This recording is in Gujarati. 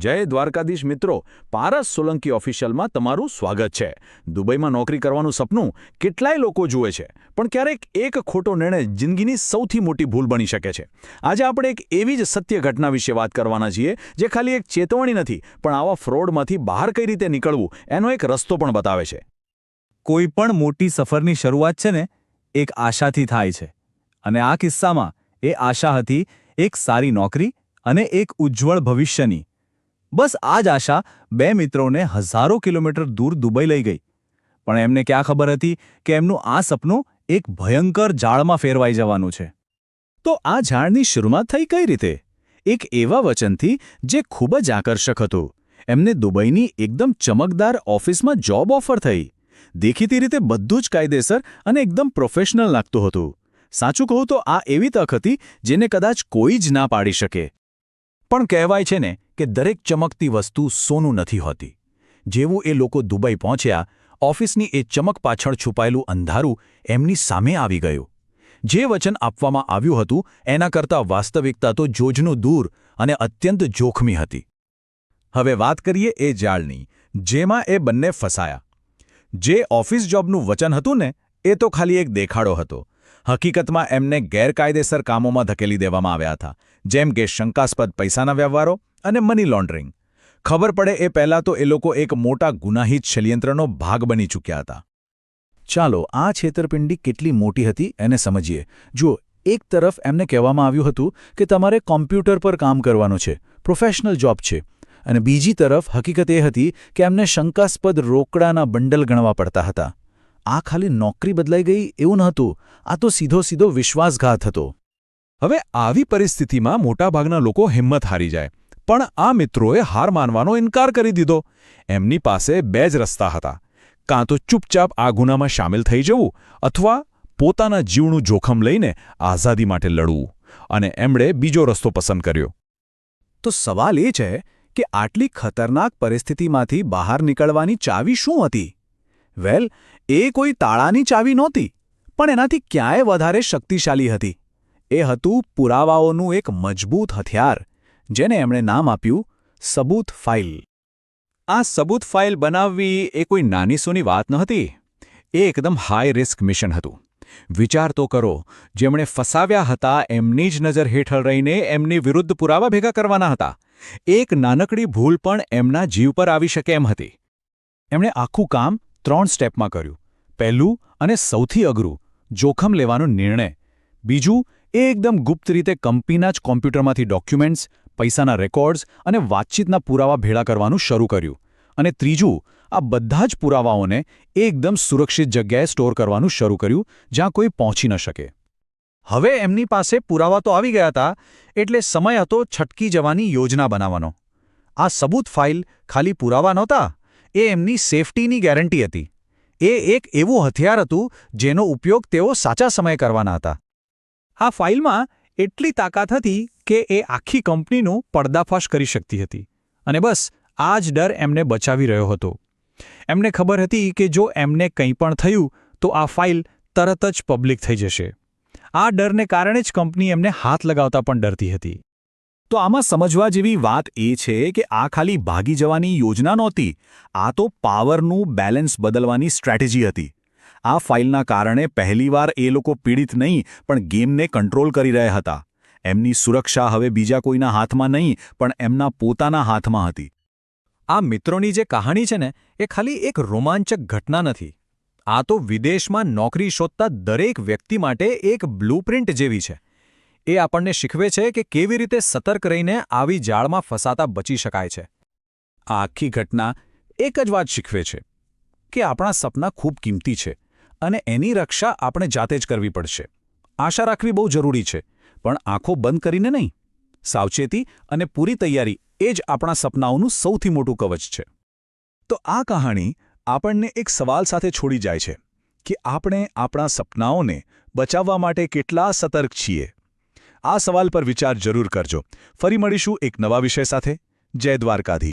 જય દ્વારકાધીશ મિત્રો, પારસ સોલંકી ઓફિશિયલમાં તમારું સ્વાગત છે. દુબઈમાં નોકરી કરવાનું સપનું કેટલાય લોકો જુએ છે, પણ ક્યારેક એક ખોટો નિર્ણય જિંદગીની સૌથી મોટી ભૂલ બની શકે છે. આજે આપણે એક એવી જ સત્ય ઘટના વિશે વાત કરવાના છીએ, જે ખાલી એક ચેતવણી નથી, પણ આવા ફ્રોડમાંથી બહાર કઈ રીતે નીકળવું, એનો એક રસ્તો પણ બતાવે છે. કોઈ પણ મોટી સફરની શરૂઆત છે ને, એક આશાથી થાય છે. અને આ કિસ્સામાં એ આશા હતી, એક સારી નોકરી અને એક ઉજ્જવળ ભવિષ્યની. બસ આ જ આશા બે મિત્રોને હજારો કિલોમીટર દૂર દુબઈ લઈ ગઈ. પણ એમને ક્યાં ખબર હતી કે એમનું આ સપનું એક ભયંકર જાળમાં ફેરવાઈ જવાનું છે? તો આ ઝાડની શરૂઆત થઈ કઈ રીતે? એક એવા વચનથી જે ખૂબ જ આકર્ષક હતું. એમને દુબઈની એકદમ ચમકદાર ઓફિસમાં જોબ ઓફર થઈ. દેખીતી રીતે બધું જ કાયદેસર અને એકદમ પ્રોફેશનલ લાગતું હતું. સાચું કહું તો આ એવી તક હતી જેને કદાચ કોઈ જ ના પાડી શકે. પણ કહેવાય છે ને કે દરેક ચમકતી વસ્તુ સોનું નથી હોતી. જેવું એ લોકો દુબઈ પહોંચ્યા, ઓફિસની એ ચમક પાછળ છુપાયેલું અંધારું એમની સામે આવી ગયું. જે વચન આપવામાં આવ્યું હતું, એના કરતાં વાસ્તવિકતા તો જોજનું દૂર અને અત્યંત જોખમી હતી. હવે વાત કરીએ એ જાળની, જેમાં એ બંને ફસાયા. જે ઓફિસ જોબનું વચન હતું ને, એ તો ખાલી એક દેખાડો હતો. હકીકતમાં એમને ગેરકાયદેસર કામોમાં ધકેલી દેવામાં આવ્યા હતા, જેમ કે શંકાસ્પદ પૈસાના વ્યવહારો અને મની લોન્ડરિંગ ખબર પડે એ પહેલાં તો એ લોકો એક મોટા ગુનાહિત ષડયંત્રનો ભાગ બની ચૂક્યા હતા. ચાલો આ છેતરપિંડી કેટલી મોટી હતી એને સમજીએ. જુઓ, એક તરફ એમને કહેવામાં આવ્યું હતું કે તમારે કોમ્પ્યુટર પર કામ કરવાનું છે, પ્રોફેશનલ જોબ છે, અને બીજી તરફ હકીકત એ હતી કે એમને શંકાસ્પદ રોકડાના બંડલ ગણવા પડતા હતા. આ ખાલી નોકરી બદલાઈ ગઈ એવું નહોતું આ તો સીધો સીધો વિશ્વાસઘાત હતો. હવે આવી પરિસ્થિતિમાં મોટાભાગના લોકો હિંમત હારી જાય. પણ આ મિત્રોએ હાર માનવાનો ઇનકાર કરી દીધો. એમની પાસે બે જ રસ્તા હતા. કાં તો ચૂપચાપ આ ગુનામાં સામેલ થઈ જવું અથવા પોતાના જીવનું જોખમ લઈને આઝાદી માટે લડવું. અને એમણે બીજો રસ્તો પસંદ કર્યો. તો સવાલ એ છે કે આટલી ખતરનાક પરિસ્થિતિમાંથી બહાર નીકળવાની ચાવી શું હતી? વેલ, એ કોઈ તાળાની ચાવી નહોતી, પણ એનાથી ક્યાંય વધારે શક્તિશાળી હતી. એ હતું પુરાવાઓનું એક મજબૂત હથિયાર, જેને એમણે નામ આપ્યું સબૂત ફાઇલ. આ સબૂત ફાઇલ બનાવવી એ કોઈ નાનીસોની વાત નહોતી, એ એકદમ હાઈ રિસ્ક મિશન હતું. વિચાર તો કરો, જેમણે ફસાવ્યા હતા એમની જ નજર હેઠળ રહીને એમની વિરુદ્ધ પુરાવા ભેગા કરવાના હતા. એક નાનકડી ભૂલ પણ એમના જીવ પર આવી શકે એમ હતી. એમણે આખું કામ ત્રણ સ્ટેપમાં કર્યું. પહેલું અને સૌથી અઘરું, જોખમ લેવાનો નિર્ણય. બીજું, એ એકદમ ગુપ્ત રીતે કંપનીના જ કોમ્પ્યુટરમાંથી ડોક્યુમેન્ટ્સ, પૈસાના રેકોર્ડ્સ અને વાતચીતના પુરાવા ભેળા કરવાનું શરૂ કર્યું. અને ત્રીજું, આ બધા જ પુરાવાઓને એકદમ સુરક્ષિત જગ્યાએ સ્ટોર કરવાનું શરૂ કર્યું, જ્યાં કોઈ પહોંચી ન શકે. હવે એમની પાસે પુરાવા તો આવી ગયા હતા, એટલે સમય હતો છટકી જવાની યોજના બનાવવાનો. આ સબૂત ફાઇલ ખાલી પુરાવા નહોતા? એ એમની સેફટીની ગેરંટી હતી. એ એક એવું હથિયાર હતું, જેનો ઉપયોગ તેઓ સાચા સમયે કરવાના હતા. આ ફાઇલમાં એટલી તાકાત હતી કે એ આખી કંપનીનું પડદાફાશ કરી શકતી હતી. અને બસ, આ જ ડર એમને બચાવી રહ્યો હતો. એમને ખબર હતી કે જો એમને કંઈ પણ થયું, તો આ ફાઇલ તરત જ પબ્લિક થઈ જશે. આ ડરને કારણે જ કંપની એમને હાથ લગાવતા પણ ડરતી હતી. તો આમાં સમજવા જેવી વાત એ છે કે આ ખાલી ભાગી જવાની યોજના નહોતી, આ તો પાવરનું બેલેન્સ બદલવાની સ્ટ્રેટેજી હતી. આ ફાઇલના કારણે પહેલીવાર એ લોકો પીડિત નહીં, પણ ગેમને કંટ્રોલ કરી રહ્યા હતા. એમની સુરક્ષા હવે બીજા કોઈના હાથમાં નહીં, પણ એમના પોતાના હાથમાં હતી. આ મિત્રોની જે કહાણી છે ને, એ ખાલી એક રોમાંચક ઘટના નથી. આ તો વિદેશમાં નોકરી શોધતા દરેક વ્યક્તિ માટે એક બ્લુપ્રિન્ટ જેવી છે. એ આપણને શીખવે છે કે કેવી રીતે સતર્ક રહીને આવી જાળમાં ફસાતા બચી શકાય છે. આ આખી ઘટના એક જ વાત શીખવે છે કે આપણા સપના ખૂબ કિંમતી છે અને એની રક્ષા આપણે જાતે જ કરવી પડશે. આશા રાખવી બહુ જરૂરી છે, પણ આંખો બંધ કરીને નહીં. સાવચેતી અને પૂરી તૈયારી એ જ આપણા સપનાઓનું સૌથી મોટું કવચ છે. તો આ કહાણી આપણને એક સવાલ સાથે છોડી જાય છે કે આપણે આપણા સપનાઓને બચાવવા માટે કેટલા સતર્ક છીએ? આ સવાલ પર વિચાર જરૂર કરજો. ફરી મળીશું એક નવા વિષય સાથે. જય દ્વારકાધી.